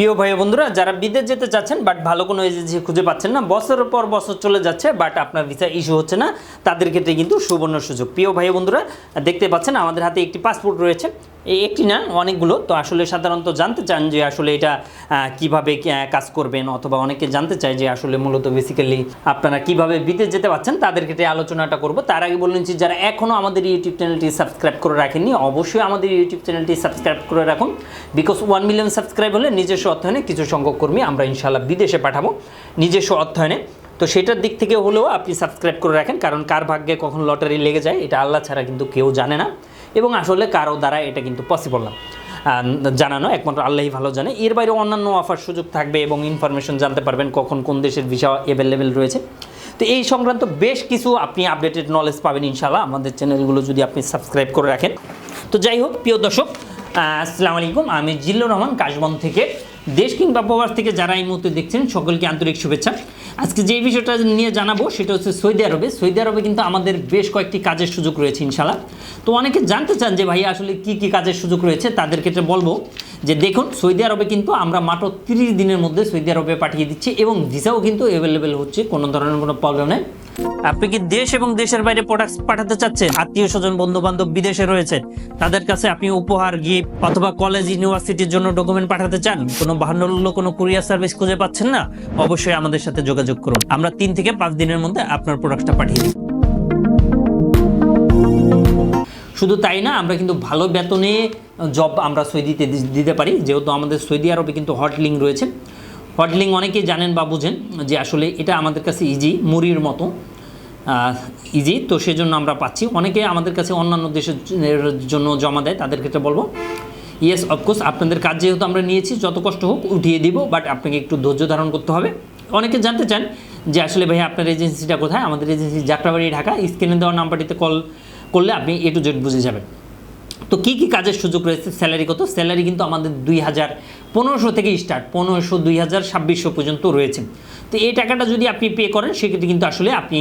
প্রিয় ভাই বন্ধুরা, যারা বিদেশ যেতে চাচ্ছেন বাট ভালো কোনো এজেন্সি খুঁজে পাচ্ছেন না, বছরের পর বছর চলে যাচ্ছে বাট আপনার ভিসা ইস্যু হচ্ছে না, তাদের ক্ষেত্রে কিন্তু সুবর্ণ সুযোগ। প্রিয় ভাই বন্ধুরা, দেখতে পাচ্ছেন আমাদের হাতে একটি পাসপোর্ট রয়েছে। একটি না, অনেকগুলো। তো আসলে সাধারণত জানতে চান যে আসলে এটা কীভাবে কাজ করবেন অথবা অনেকে জানতে চায় যে আসলে মূলত বেসিক্যালি আপনারা কীভাবে বিদেশ যেতে পারছেন, তাদের ক্ষেত্রে আলোচনাটা করব। তার আগে বললেন যে যারা এখনও আমাদের ইউটিউব চ্যানেলটি সাবস্ক্রাইব করে রাখেননি, অবশ্যই আমাদের ইউটিউব চ্যানেলটি সাবস্ক্রাইব করে রাখুন। বিকজ ওয়ান মিলিয়ন সাবস্ক্রাইব হলে নিজস্ব অর্থায়নে কিছু সংখ্যক কর্মী আমরা ইনশাল্লাহ বিদেশে পাঠাবো, নিজস্ব অর্থায়নে তো সেটার দিক থেকে হলেও আপনি সাবস্ক্রাইব করে রাখেন, কারণ কার ভাগ্যে কখন লটারি লেগে যায়, এটা আল্লাহ ছাড়া কিন্তু কেউ জানে না। এবং আসলে কারও দ্বারা এটা কিন্তু পসিবল না। জানানো একমাত্র আল্লাহই ভালো জানে। এর বাইরে অন্যান্য অফার সুযোগ থাকবে এবং ইনফরমেশন জানতে পারবেন কখন কোন দেশের ভিসা অ্যাভেলেবেল রয়েছে। তো এই সংক্রান্ত বেশ কিছু আপনি আপডেটেড নলেজ পাবেন ইনশাল্লাহ আমাদের চ্যানেলগুলো যদি আপনি সাবস্ক্রাইব করে রাখেন। তো যাই হোক, প্রিয় দর্শক আসসালামু আলাইকুম। আমি জিল্লুর রহমান, কাশবন থেকে। দেশ কিংবা প্রবাস থেকে যারা এই মুহূর্তে দেখছেন, সকলকে আন্তরিক শুভেচ্ছা। আজকে যে বিষয়টা নিয়ে জানাব, সেটা হচ্ছে সৌদি আরবে। সৌদি আরবে কিন্তু আমাদের বেশ কয়েকটি কাজের সুযোগ রয়েছে ইনশাল্লাহ তো অনেকে জানতে চান যে, ভাই, আসলে কি কি কাজের সুযোগ রয়েছে? তাদের ক্ষেত্রে বলব যে, দেখুন, সৌদি আরবে কিন্তু আমরা মাত্র তিরিশ দিনের মধ্যে সৌদি আরবে পাঠিয়ে দিচ্ছি এবং ভিসাও কিন্তু অ্যাভেলেবেল হচ্ছে। কোনো ধরনের কোনো প্রবলেম নেই। আপনি কি দেশ এবং দেশের বাইরে প্রোডাক্টস পাঠাতে চাচ্ছেন? আত্মীয় স্বজন বন্ধু বান্ধব বিদেশে রয়েছে তাদের কাছে আপনি উপহার গিফট অথবা কলেজ ইউনিভার্সিটির জন্য ডকুমেন্ট পাঠাতে চান? কোনো ভান্ডল্য কোনো কুরিয়ার সার্ভিস খুঁজে পাচ্ছেন না? অবশ্যই আমাদের সাথে যোগাযোগ করুন। আমরা তিন থেকে পাঁচ দিনের মধ্যে আপনার প্রোডাক্টটা পাঠিয়ে দিই। শুধু তাই না, আমরা কিন্তু ভালো বেতনে জব আমরা সৌদিতে দিতে পারি। যেহেতু আমাদের সৌদি আরবে কিন্তু হট লিঙ্ক রয়েছে। লিঙ্ক অনেকেই জানেন বা বুঝেন যে আসলে এটা আমাদের কাছে ইজি মুড়ির মতো। ইজি তো সেজন্য আমরা পাচ্ছি। অনেকে আমাদের কাছে অন্যান্য দেশের জন্য জমা দেয়, তাদের ক্ষেত্রে বলব। ইয়েস অফকোর্স আপনাদের কাজ যেহেতু আমরা নিয়েছি, যত কষ্ট হোক উঠিয়ে দিব বাট আপনাকে একটু ধৈর্য ধারণ করতে হবে। অনেকে জানতে চান যে আসলে ভাই আপনার এজেন্সিটা কোথায়? আমাদের এজেন্সি যাত্রাবাড়ি ঢাকা স্ক্রিনে দেওয়া নাম্বারটিতে কল করলে আপনি এ টু জেড বুঝে যাবেন। তো কী কী কাজের সুযোগ রয়েছে? স্যালারি কত? স্যালারি কিন্তু আমাদের দুই হাজার পনেরোশো থেকে স্টার্ট পনেরোশো, দুই হাজার, ছাব্বিশশো পর্যন্ত রয়েছে। তো এই টাকাটা যদি আপনি পে করেন, সেক্ষেত্রে কিন্তু আসলে আপনি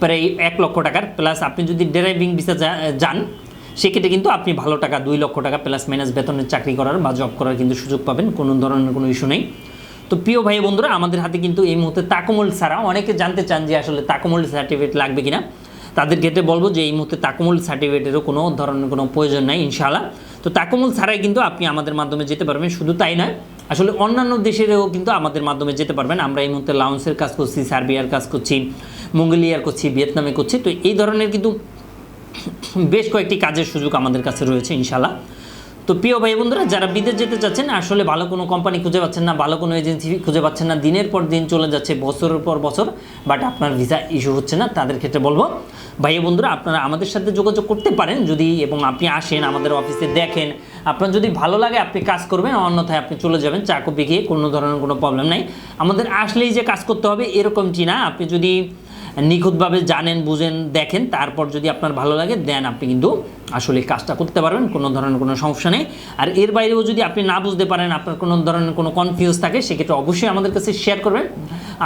প্রায় এক লক্ষ টাকার প্লাস আপনি যদি ড্রাইভিং ভিসা যান, সেক্ষেত্রে কিন্তু আপনি ভালো টাকা, দুই লক্ষ টাকা প্লাস মাইনাস বেতনের চাকরি করার বা জব করার কিন্তু সুযোগ পাবেন, কোনো ধরনের কোনো ইস্যু নেই। তো প্রিয় ভাই বন্ধুরা, আমাদের হাতে কিন্তু এই মুহূর্তে তাকমল ছাড়া অনেকে জানতে চান যে আসলে তাকমল সার্টিফিকেট লাগবে কিনা। তাদের ক্ষেত্রে বলব যে এই মুহূর্তে তাকমুল সার্টিফিকেটেরও কোনো ধরনের কোনো প্রয়োজন নাই, ইনশাআল্লাহ। তো তাকমুল ছাড়াই কিন্তু আপনি আমাদের মাধ্যমে যেতে পারবেন, শুধু তাই নয়, আসলে অন্যান্য দেশেরও কিন্তু আমাদের মাধ্যমে যেতে পারবেন। আমরা এই মুহূর্তে লাউন্সের কাজ করছি, সার্বিয়ার কাজ করছি, মঙ্গোলিয়ার করছি, ভিয়েতনামে করছি। তো এই ধরনের কিন্তু বেশ কয়েকটি কাজের সুযোগ আমাদের কাছে রয়েছে ইনশাল্লাহ তো প্রিয় ভাই বন্ধুরা, যারা বিদেশ যেতে চাচ্ছেন, আসলে ভালো কোনো কোম্পানি খুঁজে পাচ্ছেন না, ভালো কোনো এজেন্সি খুঁজে পাচ্ছেন না, দিনের পর দিন চলে যাচ্ছে, বছরের পর বছর বাট আপনার ভিসা ইস্যু হচ্ছে না, তাদের ক্ষেত্রে বলব। ভাই বন্ধুরা, আপনারা আমাদের সাথে যোগাযোগ করতে পারেন যদি, এবং আপনি আসেন আমাদের অফিসে দেখেন। আপনার যদি ভালো লাগে, আপনি কাজ করবেন, অন্যথায় আপনি চলে যাবেন, চা কপি খেয়ে কোনো ধরনের কোনো প্রবলেম নাই। আমাদের আসলেই যে কাজ করতে হবে, এরকমটি না। আপনি যদি নিখুঁতভাবে জানেন, বুঝেন, দেখেন, তারপর যদি আপনার ভালো লাগে, দেন আপনি কিন্তু আসলে কাজটা করতে পারবেন, কোনো ধরনের কোনো সমস্যা নেই। আর এর বাইরেও যদি আপনি না বুঝতে পারেন, আপনার কোনো ধরনের কোনো কনফিউজ থাকে, সেক্ষেত্রে অবশ্যই আমাদের কাছে শেয়ার করবেন।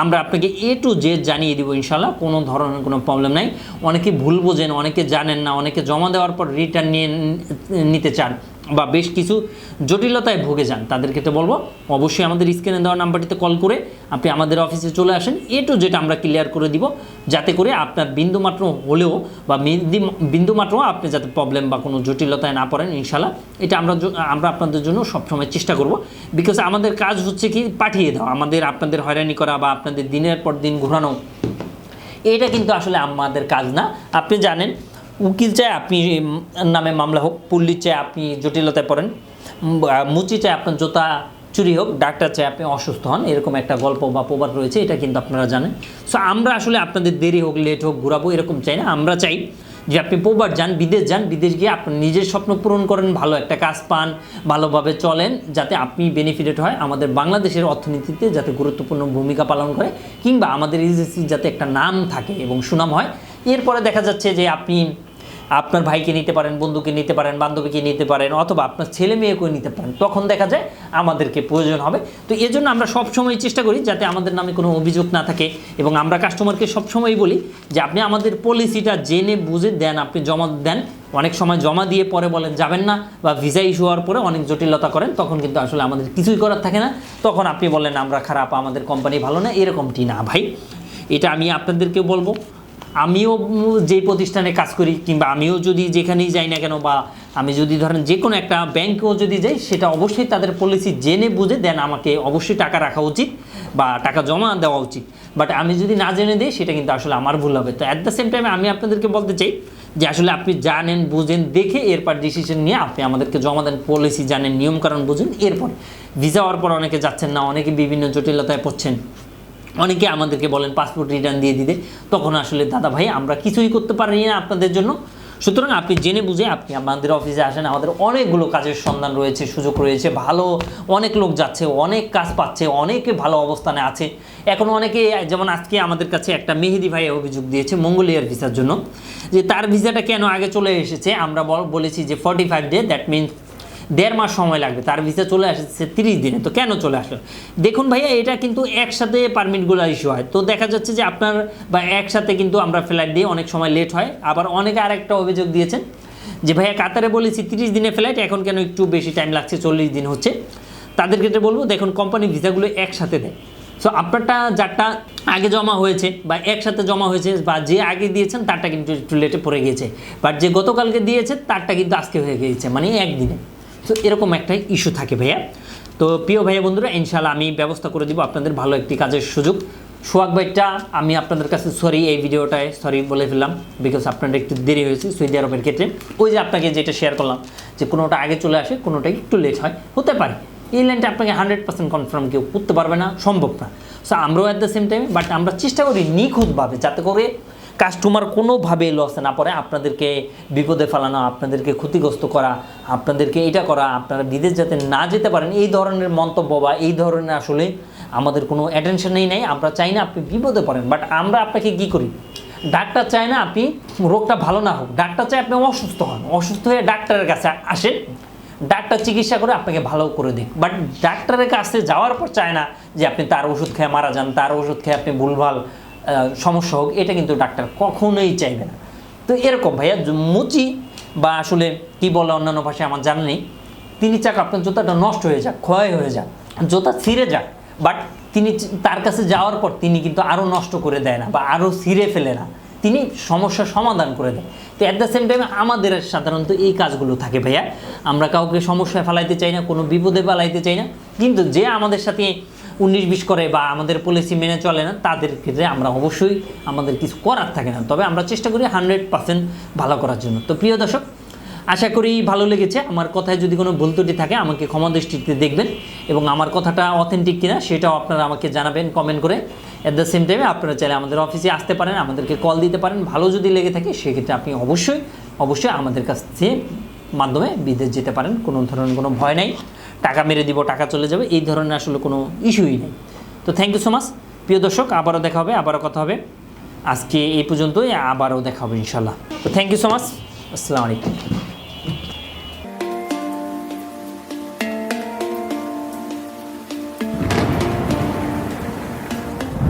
আমরা আপনাকে এ টু জেড জানিয়ে দিব ইনশাল্লাহ কোনো ধরনের কোনো প্রবলেম নাই। অনেকে ভুল বোঝেন, অনেকে জানেন না, অনেকে জমা দেওয়ার পর রিটার্ন নিয়ে, নিতে চান। বা বেশ কিছু জটিলতায় ভুগে যান। তাদের ক্ষেত্রে বলব, অবশ্যই আমাদের স্ক্রিনে দেওয়া নাম্বারটিতে কল করে আপনি আমাদের অফিসে চলে আসেন। এ টু যেটা আমরা ক্লিয়ার করে দিব, যাতে করে আপনার বিন্দুমাত্র হলেও বা বিন্দুমাত্র আপনি যাতে প্রবলেম বা কোনো জটিলতায় না পড়েন ইনশাল্লাহ এটা আমরা আমরা আপনাদের জন্য সবসময় চেষ্টা করব। বিকজ আমাদের কাজ হচ্ছে কি, পাঠিয়ে দাও আমাদের, আপনাদের হয়রানি করা বা আপনাদের দিনের পর দিন ঘোরানো। এটা কিন্তু আসলে আমাদের কাজ না। আপনি জানেন উকিল চায় আপনি নামে মামলা হোক পুল্লির চায় আপনি জটিলতায় পড়েন মুচি চায় আপনার জোতা চুরি হোক, ডাক্তার চায় আপনি অসুস্থ হন, এরকম একটা গল্প বা প্রবাদ রয়েছে, এটা কিন্তু আপনারা জানেন। সো আমরা আসলে আপনাদের দেরি হোক, লেট হোক, ঘুরাবো, এরকম চাই না। আমরা চাই যে আপনি প্রবার যান, বিদেশ যান, বিদেশ গিয়ে আপনার নিজের স্বপ্ন পূরণ করেন, ভালো একটা কাজ পান, ভালোভাবে চলেন, যাতে আপনি বেনিফিটেড হয় আমাদের বাংলাদেশের অর্থনীতিতে, যাতে গুরুত্বপূর্ণ ভূমিকা পালন করে, কিংবা আমাদের এজেন্সির যাতে একটা নাম থাকে এবং সুনাম হয়। এরপরে দেখা যাচ্ছে যে আপনি আপনার ভাইকে নিতে পারেন, বন্ধুকে নিতে পারেন, বান্ধবীকে নিতে পারেন অথবা আপনার ছেলে মেয়েকেও নিতে পারেন, তখন দেখা যায় আমাদেরকে প্রয়োজন হবে। তো এই জন্য আমরা সবসময় চেষ্টা করি যাতে আমাদের নামে কোনো অভিযোগ না থাকে এবং আমরা কাস্টমারকে সবসময় বলি যে আপনি আমাদের পলিসিটা জেনে বুঝে দেন, আপনি জমা দেন। অনেক সময় জমা দিয়ে পরে বলেন যাবেন না বা ভিসা ইস্যু হওয়ার পরে অনেক জটিলতা করেন, তখন কিন্তু আসলে আমাদের কিছুই করার থাকে না। তখন আপনি বলেন, আমরা খারাপ, আমাদের কোম্পানি ভালো না। এরকমটি না ভাই। এটা আমি আপনাদেরকে বলব। আমিও যে প্রতিষ্ঠানে কাজ করি কিংবা আমিও যদি যেখানেই যাই না কেন বা আমি যদি ধরেন যে কোনো একটা ব্যাংকেও যদি যাই, সেটা অবশ্যই তাদের পলিসি জেনে বুঝে দেন আমাকে অবশ্যই টাকা রাখা উচিত বা টাকা জমা দেওয়া উচিত। বাট আমি যদি না জেনে দিই, সেটা কিন্তু আসলে আমার ভুল হবে। তো অ্যাট দ্য সেম টাইমে আমি আপনাদেরকে বলতে চাই যে আসলে আপনি জানেন, বুঝেন, দেখে এরপর ডিসিশন নিয়ে আপনি আমাদেরকে জমা দেন পলিসি জানেন, নিয়মকানুন বুঝেন। এরপর ভিসা হওয়ার পর অনেকে যাচ্ছেন না, অনেকে বিভিন্ন জটিলতায় পড়ছেন। অনেকে আমাদেরকে বলেন পাসপোর্ট রিটার্ন দিয়ে দিতে। তখন আসলে, দাদা ভাই, আমরা কিছুই করতে পারি না আপনাদের জন্য। সুতরাং আপনি জেনে বুঝে আপনি আমাদের অফিসে আসেন। আমাদের অনেকগুলো কাজের সন্ধান রয়েছে, সুযোগ রয়েছে। ভালো, অনেক লোক যাচ্ছে, অনেক কাজ পাচ্ছে, অনেকে ভালো অবস্থানে আছে। এখন অনেকে, যেমন আজকে আমাদের কাছে একটা মেহেদি ভাই অভিযোগ দিয়েছে মঙ্গোলিয়ার ভিসার জন্য, যে তার ভিসাটা কেন আগে চলে এসেছে? আমরা বল- বলেছি যে forty five day that means দেড় মাস সময় লাগবে, তার ভিসা চলে আসছে তিরিশ দিনে, তো কেন চলে আসলো? দেখুন ভাইয়া, এটা কিন্তু একসাথে পারমিটগুলো ইস্যু হয়। তো দেখা যাচ্ছে যে আপনার বা একসাথে কিন্তু আমরা ফ্লাইট দিয়ে অনেক সময় লেট হয়। আবার অনেকে আরেকটা অভিযোগ দিয়েছেন যে ভাইয়া, কাতারে বলেছি তিরিশ দিনে ফ্লাইট এখন কেন একটু বেশি টাইম লাগছে, চল্লিশ দিন হচ্ছে? তাদের ক্ষেত্রে বলব, দেখুন কোম্পানি ভিসাগুলো একসাথে দেয়। সো আপনারটা যারটা আগে জমা হয়েছে বা একসাথে জমা হয়েছে বা যে আগে দিয়েছেন, তারটা কিন্তু একটু লেটে পড়ে গিয়েছে। বাট যে গতকালকে দিয়েছে, তারটা কিন্তু আজকে হয়ে গিয়েছে মানে একদিনে। তো এরকম একটা ইস্যু থাকে ভাইয়া। তো প্রিয় ভাইয়া বন্ধুরা ইনশাল্লাহ আমি ব্যবস্থা করে দিব আপনাদের ভালো একটি কাজের সুযোগ। সোহাগ ভাইটা, আমি আপনাদের কাছে সরি এই ভিডিওটায় সরি বলে ফেললাম বিকজ আপনাদের একটু দেরি হয়েছে সৌদি আরবের ক্ষেত্রে। ওই যে আপনাকে যেটা শেয়ার করলাম যে কোনোটা আগে চলে আসে, কোনোটা একটু লেট হয়, হতে পারে। এই লাইনটা আপনাকে হান্ড্রেড পার্সেন্ট কনফার্ম কেউ করতে পারবে না, সম্ভব না। সো আমরাও at the same time but আমরা চেষ্টা করি নিখুঁতভাবে যাতে করে কাস্টমার কোনোভাবে লসে না পড়ে। আপনাদেরকে বিপদে ফেলানো, আপনাদেরকে ক্ষতিগ্রস্ত করা, আপনাদেরকে এটা করা, আপনারা বিদেশ যাতে না যেতে পারেন, এই ধরনের মন্তব্য বা এই ধরনের আসলে আমাদের কোনো অ্যাটেনশনেই নেই। আমরা চাই না আপনি বিপদে পড়েন বাট আমরা আপনাকে কী করি? ডাক্তার চায় না আপনি রোগটা ভালো না হোক, ডাক্তার চায় আপনি অসুস্থ হন। অসুস্থ হয়ে ডাক্তারের কাছে আসেন, ডাক্তার চিকিৎসা করে আপনাকে ভালো করে দিক। বাট ডাক্তারের কাছে যাওয়ার পর চায় না যে আপনি তার ওষুধ খেয়ে মারা যান, তার ওষুধ খেয়ে আপনি ভুলভাল সমস্যা হোক, এটা কিন্তু ডাক্তার কখনোই চাইবে না। তো এরকম ভাইয়া মুচি বা আসলে কি বলে অন্যান্য ভাষায় আমার জানা নেই, তিনি চাক আপনার জুতাটা নষ্ট হয়ে যাক, ক্ষয় হয়ে যাক, জুতা ছিঁড়ে যাক বাট তিনি তার কাছে যাওয়ার পর তিনি কিন্তু আরও নষ্ট করে দেয় না বা আরও ছিঁড়ে ফেলে না। তিনি সমস্যার সমাধান করে দেয়। তো অ্যাট দ্য সেম টাইম আমাদের সাধারণত এই কাজগুলো থাকে ভাইয়া। আমরা কাউকে সমস্যায় ফেলাইতে চাই না, কোনো বিপদে ফেলাইতে চাই না। কিন্তু যে আমাদের সাথে উনিশ বিশ করে বা আমাদের পলিসি মেনে চলে না, তাদের ক্ষেত্রে আমরা অবশ্যই আমাদের কিছু করার থাকে না। তবে আমরা চেষ্টা করি হান্ড্রেড পার্সেন্ট ভালো করার জন্য। তো প্রিয় দর্শক, আশা করি ভালো লেগেছে। আমার কথায় যদি কোনো ভুল থাকে, আমাকে ক্ষমা দৃষ্টিতে দেখবেন এবং আমার কথাটা অথেন্টিক কিনা, সেটাও আপনারা আমাকে জানাবেন কমেন্ট করে। অ্যাট দ্য সেম টাইমে আপনারা চাইলে আমাদের অফিসে আসতে পারেন, আমাদেরকে কল দিতে পারেন। ভালো যদি লেগে থাকে, সেক্ষেত্রে আপনি অবশ্যই অবশ্যই আমাদের কাছ থেকে মাধ্যমে বিদেশ যেতে পারেন। কোনো ধরনের কোনো ভয় নাই। টাকা মেরে দিব, টাকা চলে যাবে, এই ধরনের আসলে কোনো ইস্যুই নেই। তো থ্যাংক ইউ সো মাচ প্রিয় দর্শক, আবারও দেখা হবে, আবারও কথা হবে। আজকে এই পর্যন্তই, আবারও দেখা হবে ইনশাল্লাহ তো থ্যাংক ইউ সো মাচ আসসালামু আলাইকুম।